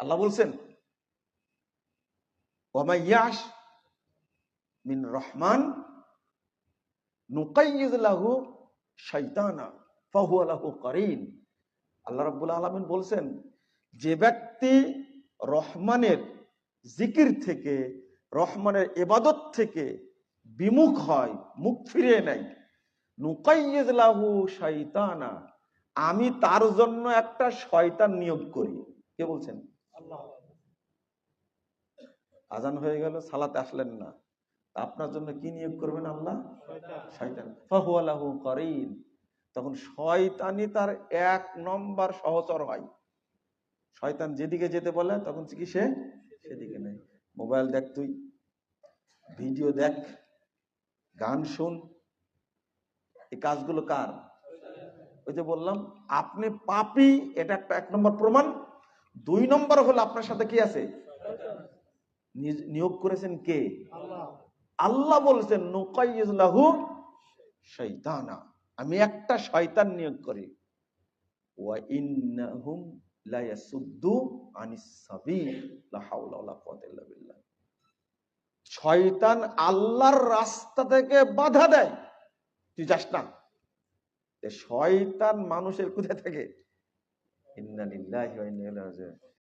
আল্লাহ বলছেন ওমাইয়াস মিন রহমান, নুকাইয়িজ লাহু শাইতানা, ফাহুয়া লাহু কারিন। আল্লাহ রাব্বুল আলামিন বলছেন, যে ব্যক্তি রহমানের জিকির থেকে, রহমানের ইবাদত থেকে বিমুখ হয়, মুখ ফিরিয়ে নেয়, নুকাইয়িজ লাহু শাইতানা, আমি তার জন্য একটা শয়তান নিয়োগ করি। কে বলছেন? আজান হয়ে গেল সালাতে আসলেন না। আপনার জন্য কি নিয়োগ করবেন আল্লাহ? শয়তান। ফাহুয়ালাহু করিন। তখন শয়তানি তার এক নম্বর সহচর হয়। শয়তান যেদিকে যেতে বলে তখন কি সে? সেদিকে নেই। মোবাইল দেখ তুই। ভিডিও দেখ। গান শুন। এই কাজগুলো কার? ওই যে বললাম আপনি পাপি এটা একটা এক নম্বর প্রমাণ। দুই নম্বর হলো আপনার সাথে কি আছে? নিয়োগ করেছেন কে? আল্লাহ। বলছেন নুকাইয়ুল্লাহু শয়তানা আমি একটা শয়তান নিয়োগ করি। শয়তান আল্লাহর রাস্তা থেকে বাধা দেয়। তুই যাস না। শয়তান মানুষের কোথায় থাকে? إن لله وإنا إليه راجعون